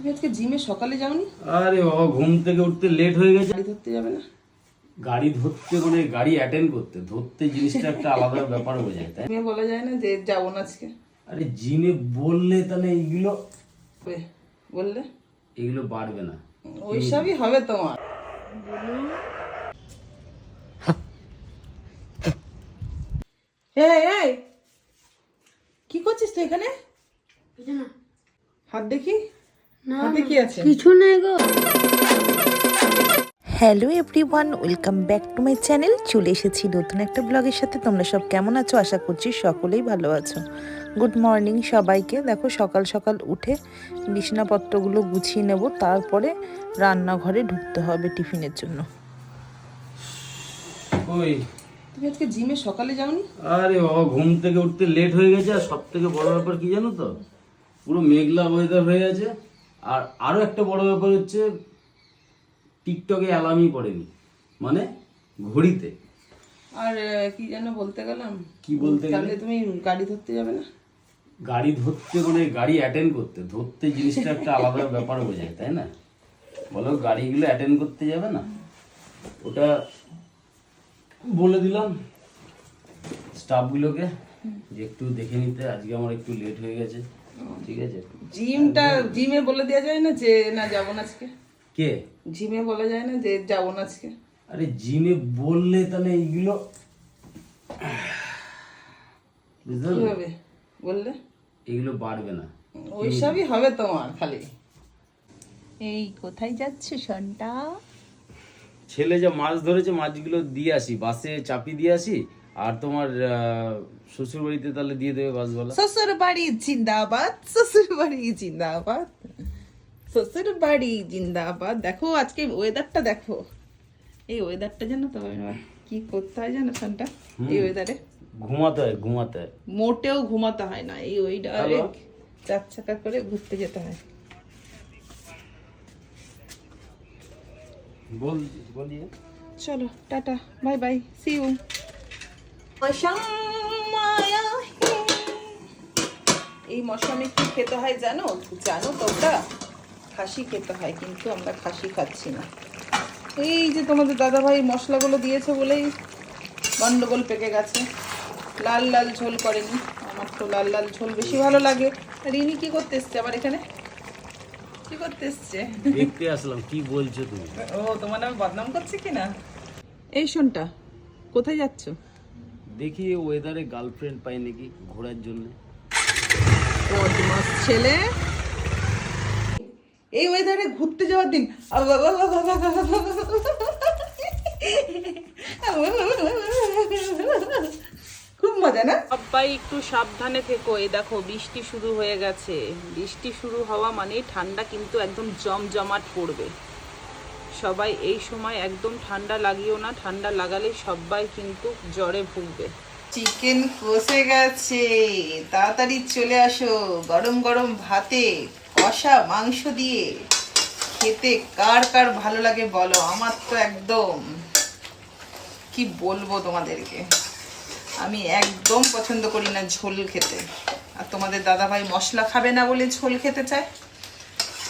তুমি আজকে জিমে সকালে যাওনি? আরে বাবা ঘুম থেকে উঠতে লেট হয়ে গেছে। গাড়ি ধরতে যাবে না? গাড়ি ধরতে মানে গাড়ি অ্যাটেন্ড করতে। ধরতে জিনিসটা একটা আলাদা ব্যাপার হয়ে যায় তাই তুমি বলা যায় না যে যাব না আজকে। আরে জিমে বললে তাহলে এইগুলো বললে? এগুলো বাড়বে না। ওইসবই হবে তোমার। এই, কি করছিস তুই এখানে? হাত দেখি। হাতে কি আছে কিছু নেই গো। Hello everyone welcome back to my channel চলে এসেছি নতুন একটা ব্লগের সাথে। তোমরা সব কেমন আছো? আশা করছি সকলেই ভালো আছো। গুড মর্নিং সবাইকে। দেখো সকাল সকাল উঠে বিছানাপত্রগুলো গুছিয়ে নেব। তারপরে রান্নাঘরে ঢুকতে হবে টিফিনের জন্য। ওই। তুমি আজকে জিমে সকালে যাওনি? আরে বাবা ঘুম থেকে উঠতে লেট হয়ে গেছে। আর সব থেকে বড় ব্যাপার কি জানো তো? পুরো মেঘলা ওয়েদার হয়ে গেছে। আর আরও একটা বড় ব্যাপার হচ্ছে টিকটকে অ্যালার্মই পড়েনি। মানে ঘড়িতে। আর কি যেন বলতে গেলাম? কি বলতে গেলে? তুমি গাড়ি ধরতে যাবে না? গাড়ি ধরতে মানে গাড়ি অ্যাটেন্ড করতে। ধরতে জিনিসটা একটা আলাদা ব্যাপার হয়ে যায় তাই না? বলো গাড়িগুলো অ্যাটেন্ড করতে যাবে না? ওটা বলে দিলাম স্টাফগুলোকে যে একটু দেখে নিতে। আজকে আমার একটু লেট হয়ে গেছে। ঠিক আছে। জিমটা জিমে বলে দেওয়া যায় না যে না যাব না আজকে? কে? জিমে বলা যায় না যে যাব না আজকে? আরে জিমে বললে তাহলে এইগুলো বুঝতে? বললে? এগুলো বাড়বে না। ওইসবই হবে তোমার খালি। এই কোথায় যাচ্ছে সন্টা? ছেলে যা মাছ ধরেছে মাছগুলো দিয়ে আসি। বাসে চাপি দিয়ে আসি। আর তোমার শ্বশুর বাড়িতে তাহলে দিয়ে দেবে বাসওয়ালা শ্বশুর বাড়ি জিন্দাবাদ শ্বশুর বাড়ি জিন্দাবাদ শ্বশুর বাড়ি জিন্দাবাদ। দেখো আজকে ওয়েদারটা দেখো। এই ওয়েদারটা জানো তো কি করতে হয় জানো সন্টা এই ওয়েদারে ঘুমাতে হয় ঘুমাতে হয়। মোটেও ঘুমাতে হয় না এই ওয়েদারে চার চাকা করে ঘুরতে যেতে হয়। বল বলি চলো tata bye bye see you এই মশামে কি খেতে হয় জানো? জানো তোমরা খাসি খেতে হয় কিন্তু আমরা খাসি খাচ্ছি না। এই যে তোমাদের দাদাভাই মশলাগুলো দিয়েছে বলেই গন্ডগোল পেকে গেছে। লাল লাল ঝোল করেনি আমার তো লাল লাল ঝোল বেশি ভালো লাগে। আর ইনি কি করতে এসছে আবার এখানে? কি করতে এসছে? দেখতে আসলাম কি বলছো তুমি? ও তোমার নামে বদনাম করছে কি না এই শোনটা কোথায় যাচ্ছ? দেখি ওয়েদারে গার্লফ্রেন্ড পাই নাকি ঘোরার জন্য। ছেলে। এই ওয়েদারে ঘুরতে যাওয়ার দিন। খুব মজা না? সবাই একটু সাবধানে থেকো। এই দেখো বৃষ্টি শুরু হয়ে গেছে। বৃষ্টি শুরু হওয়া মানে ঠান্ডা কিন্তু একদম জমজমাট পড়বে। সবাই এই সময় একদম ঠান্ডা লাগিও না, ঠান্ডা লাগালে সবাই কিন্তু জ্বরে ভুগবে। চিকেন কষে গেছে, তাড়াতাড়ি চলে আসো, গরম গরম ভাতে কষা মাংস দিয়ে। খেতে কার কার ভালো লাগে বলো, আমার তো একদম। কি বলব তোমাদেরকে? আমি একদম পছন্দ করি না ঝোল খেতে। আর তোমাদের দাদাভাই মশলা খাবে না বলে ঝোল খেতে চায়?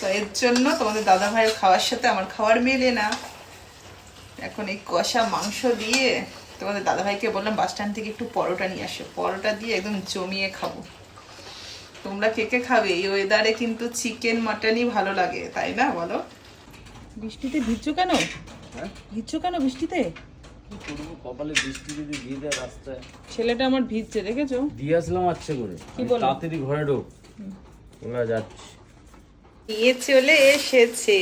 তো এর জন্য তোমাদের দাদা ভাইয়ের খাওয়ার সাথে আমার খাওয়ার মেলে না। এখন এই কষা মাংস দিয়ে তোমাদের দাদা ভাইকে বললাম বাস স্ট্যান্ড থেকে একটু পরোটা নিয়ে আসো। পরোটা দিয়ে একদম জমিয়ে খাব। তোমরা কে কে খাবে? এই ওয়েদারে কিন্তু চিকেন মাটনই ভালো লাগে তাই না বলো? বৃষ্টিতে ভিজছো কেন? ভিজছো কেন বৃষ্টিতে? কপালে বৃষ্টি যদি দিয়ে দেয় রাস্তায়। ছেলেটা আমার ভিজছে দেখেছ? দিয়ে আসলাম আচ্ছা করে। কি বলো? তাড়াতাড়ি ঘরে ঢোক। ওরা যাচ্ছি। নিয়ে চলে এসেছে।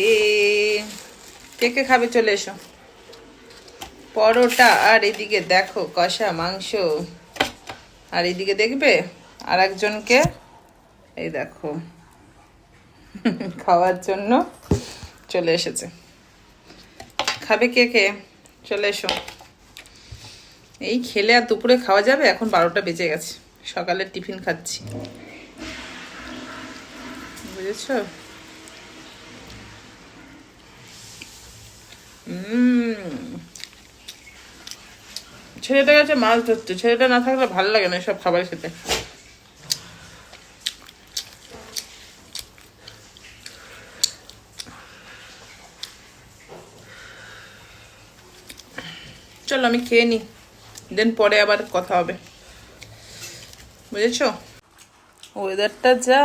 কে কে খাবে চলে এসো। পরোটা আর এদিকে দেখো কষা মাংস। আর এদিকে দেখবে আর একজনকে এই দেখো খাওয়ার জন্য চলে এসেছে। খাবে কে কে? চলে এসো। এই খেলে আর দুপুরে খাওয়া যাবে? এখন বারোটা বেজে গেছে। সকালের টিফিন খাচ্ছি। বুঝেছ? ছেলেটা গেছে মাছ ধরতে ছেলেটা না থাকলে ভালো লাগে না সব খাবার খেতে। চলো আমি খেয়ে নি দেন পরে আবার কথা হবে। বুঝেছ? ওয়েদারটা যা।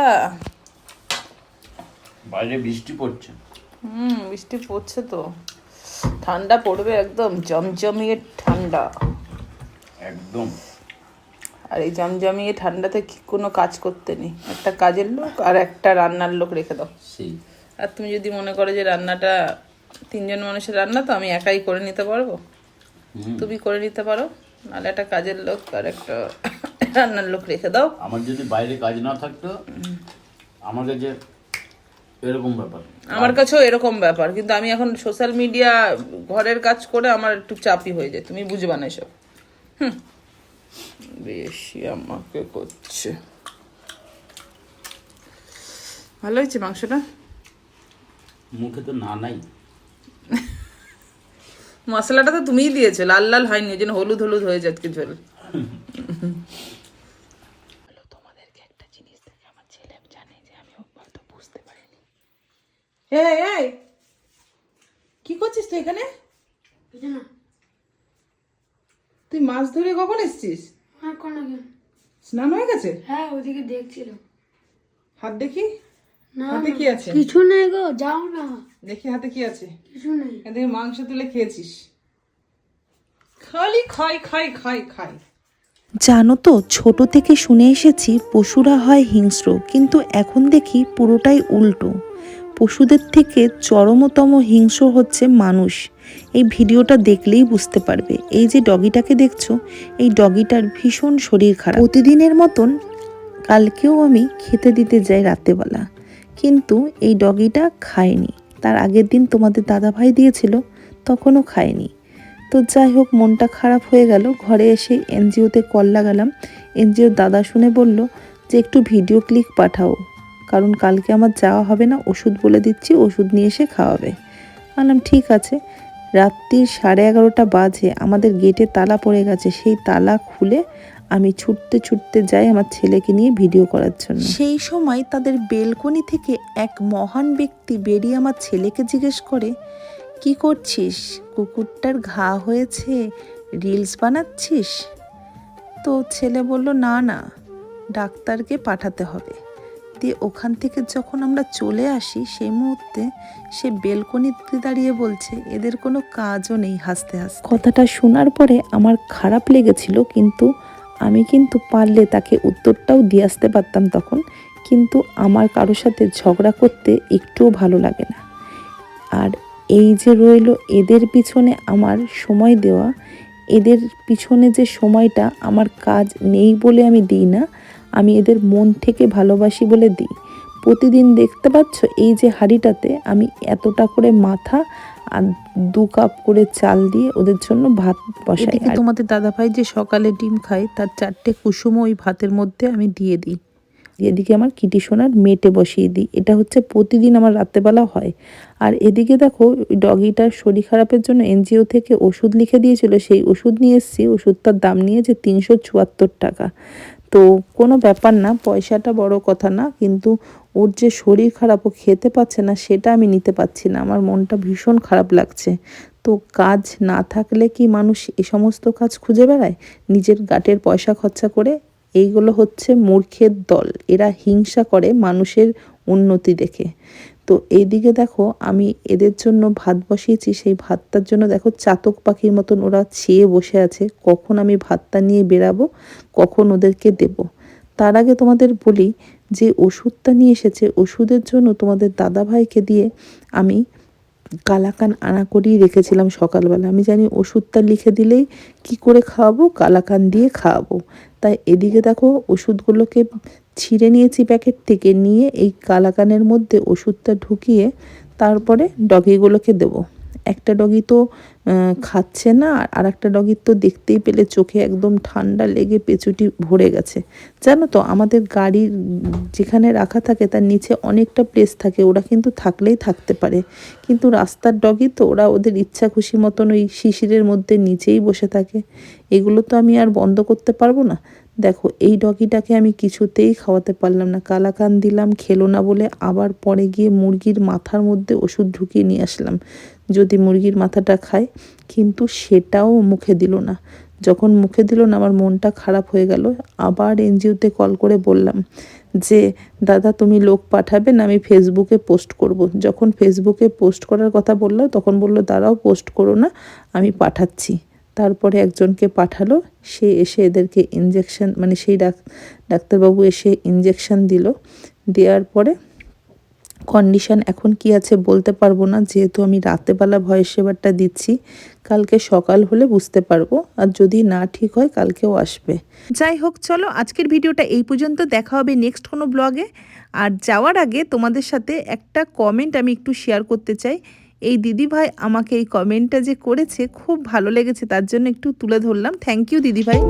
বাইরে বৃষ্টি পড়ছে। হুম বৃষ্টি পড়ছে তো। ঠান্ডা পড়বে একদম জমজমিয়ে ঠান্ডা। একদম। আর এই জমজমিয়ে ঠান্ডাতে কি কোনো কাজ করতে নেই। একটা কাজের লোক আর একটা রান্নার লোক রেখে দাও। সেই। আর তুমি যদি মনে করো যে রান্নাটা তিনজন মানুষের রান্না তো আমি একাই করে নিতে পারব। তুমি করে নিতে পারো নাহলে একটা কাজের লোক আর একটা রান্নার লোক রেখে দাও। আমার যদি বাইরে কাজ না থাকতো আমার কাছে এরকম ব্যাপার। আমার কাছেও এরকম ব্যাপার কিন্তু আমি এখন সোশ্যাল মিডিয়া ঘরের কাজ করে আমার একটু চাপই হয়ে যায় তুমি বুঝবা না এসব। হুম। বেশি আমাকে করছে। ভালো হয়েছে মাংসটা? মুখে তো না নাই। মশলাটা তো তুমিই দিয়েছ লাল লাল হয়নি ওই জন্য হলুদ হলুদ হয়ে যাচ্ছে ঝোল তোমাদেরকে একটা জিনিস দেখে আমার ছেলে জানে যে আমি হয়তো বুঝতে পারিনি এই এই কি করছিস তুই এখানে? তুই মাছ ধরে কখন এসছিস? স্নান হয়ে গেছে? হ্যাঁ ওদিকে দেখছিলাম হাত দেখি? হাতে কি আছে? কিছু নেই গো যাও না। দেখি হাতে কি আছে। কিছু নেই। এদিকে মাংস তুলে খেয়েছিস। খালি খাই খাই খাই খাই। জানো তো ছোট থেকে শুনে এসেছি পশুরা হয় হিংস্র কিন্তু এখন দেখি পুরোটাই উল্টো। পশুদের থেকে চরমতম হিংস্র হচ্ছে মানুষ। এই ভিডিওটা দেখলেই বুঝতে পারবে, এই যে ডগিটাকে দেখছ, এই ডগিটার ভীষণ শরীর খারাপ। প্রতিদিনের মতন কালকেও আমি খেতে দিতে যাই রাতেবেলা কিন্তু এই ডগিটা খায়নি। তার আগের দিন তোমাদের দাদাভাই দিয়েছিল, তখনও খায়নি। তো যাই হোক, মনটা খারাপ হয়ে গেল। ঘরে এসে এনজিওতে কল লাগালাম। এনজিওর দাদা শুনে বলল যে, একটু ভিডিও ক্লিক পাঠাও। কারণ কালকে আমার যাওয়া হবে না, ওষুধ বলে দিচ্ছি, ওষুধ নিয়ে এসে খাওয়াবে। বললাম ঠিক আছে। রাত্রির সাড়ে এগারোটা বাজে, আমাদের গেটে তালা পড়ে গেছে, সেই তালা খুলে আমি ছুটতে ছুটতে যাই আমার ছেলেকে নিয়ে ভিডিও করার জন্য। সেই সময় তাদের বেলকনি থেকে এক মহান ব্যক্তি বেরিয়ে আমার ছেলেকে জিজ্ঞেস করে, কি করছিস? কুকুরটার ঘা হয়েছে, রিলস বানাচ্ছিস? তো ছেলে বলল, না না, ডাক্তারকে পাঠাতে হবে। দিয়ে ওখান থেকে যখন আমরা চলে আসি, সেই মুহূর্তে সে বেলকনিতে দাঁড়িয়ে বলছে, এদের কোনো কাজও নেই হাসতে হাসতে। কথাটা শোনার পরে আমার খারাপ লেগেছিল, কিন্তু আমি কিন্তু পারলে তাকে উত্তরটাও দিয়ে আসতে পারতাম তখন, কিন্তু আমার কারোর সাথে ঝগড়া করতে একটুও ভালো লাগে না। আর এই যে রইল এদের পিছনে আমার সময় দেওয়া, এদের পিছনে যে সময়টা আমার কাজ নেই বলে আমি দিই না আমি এদের মন থেকে ভালোবাসি বলে দিই। প্রতিদিন দেখতে পাচ্ছ এই যে হাঁড়িটাতে আমি এতটা করে মাথা আর দু কাপ করে চাল দিয়ে ওদের জন্য ভাত বসাই তোমাদের দাদাভাই যে সকালে ডিম খায় তার চারটে কুসুম ওই ভাতের মধ্যে আমি দিয়ে দিই। এদিকে আমার কিটি সোনার মেটে বসিয়ে দিই। এটা হচ্ছে প্রতিদিন আমার রাত্রেবেলা হয়। আর এদিকে দেখো ওই ডগিটার শরীর খারাপের জন্য এনজিও থেকে ওষুধ লিখে দিয়েছিল। সেই ওষুধ নিয়ে এসেছি। ওষুধটার দাম নিয়েছে তিনশো চুয়াত্তর টাকা। তো কোনো ব্যাপার না, পয়সাটা বড় কথা না, কিন্তু ওর যে শরীর খারাপ ও খেতে পাচ্ছে না সেটা আমি নিতে পারছি না। আমার মনটা ভীষণ খারাপ লাগছে। তো কাজ না থাকলে কি মানুষ এ সমস্ত কাজ খুঁজে বেড়ায়? নিজের গাটের পয়সা খরচা করে? এইগুলো হচ্ছে মূর্খের দল। এরা হিংসা করে মানুষের উন্নতি দেখে। তো এইদিকে দেখো আমি এদের জন্য ভাত বসিয়েছি, সেই ভাতটার জন্য দেখো চাতক পাখির মতন ওরা ছেয়ে বসে আছে, কখন আমি ভাতটা নিয়ে বেরাবো কখন ওদেরকে দেব। তার আগে তোমাদের বলি যে ওষুধটা নিয়ে এসেছে, ওষুধের জন্য তোমাদের দাদা ভাইকে দিয়ে আমি কালাকান আনা করেই রেখেছিলাম সকালবেলা। আমি জানি ওষুধটা লিখে দিলেই কি করে খাওয়াবো? কালাকান দিয়ে খাওয়াবো। তাই এদিকে দেখো ওষুধগুলোকে ছিঁড়ে নিয়েছি প্যাকেট থেকে, নিয়ে এই কালাকানের মধ্যে ওষুধটা ঢুকিয়ে তারপরে ডগিগুলোকে দেবো। একটা ডগি তো খাচ্ছে না, আর একটা ডগির তো দেখতেই পেলে চোখে একদম ঠান্ডা লেগে পেঁচুটি ভরে গেছে। জানো তো, আমাদের গাড়ির যেখানে রাখা থাকে তার নিচে অনেকটা প্লেস থাকে, ওরা কিন্তু থাকলেই থাকতে পারে। কিন্তু রাস্তার ডগি তো, ওরা ওদের ইচ্ছা খুশি মতন ওই শিশিরের মধ্যে নিচেই বসে থাকে। এগুলো তো আমি আর বন্ধ করতে পারব না। দেখো, এই ডগিটাকে আমি কিছুতেই খাওয়াতে পারলাম না। কালাকান দিলাম, খেলো না বলে আবার পরে গিয়ে মুরগির মাথার মধ্যে ওষুধ ঢুকিয়ে নিয়ে আসলাম। যদি মুরগির মাথাটা খায়, কিন্তু সেটাও মুখে দিল না। যখন মুখে দিল না, আমার মনটা খারাপ হয়ে গেল। আবার এনজিওতে কল করে বললাম যে, দাদা, তুমি লোক পাঠাবেন আমি ফেসবুকে পোস্ট করব। যখন ফেসবুকে পোস্ট করার কথা বলল, তখন বলল, দাঁড়াও, পোস্ট করো না, আমি পাঠাচ্ছি। তারপরে একজনকে পাঠালো, সে এসে এদেরকে ইঞ্জেকশন মানে সেই ডাক, ডাক্তারবাবু এসে ইঞ্জেকশন দিল। দেওয়ার পরে কন্ডিশন এখন কি আছে বলতে পারব না, যেহেতু আমি রাতেবেলা ভয়েস সেবারটা দিচ্ছি, কালকে সকাল হলে বুঝতে পারব। আর যদি না ঠিক হয়, কালকেও আসবে। যাই হোক, চলো আজকের ভিডিওটা এই পর্যন্ত, দেখা হবে নেক্সট কোনো ব্লগে আর যাওয়ার আগে তোমাদের সাথে একটা কমেন্ট আমি একটু শেয়ার করতে চাই। এই দিদিভাই আমাকে এই কমেন্টটা যে করেছে, খুব ভালো লেগেছে, তার জন্য একটু তুলে ধরলাম। থ্যাংক ইউ দিদি ভাই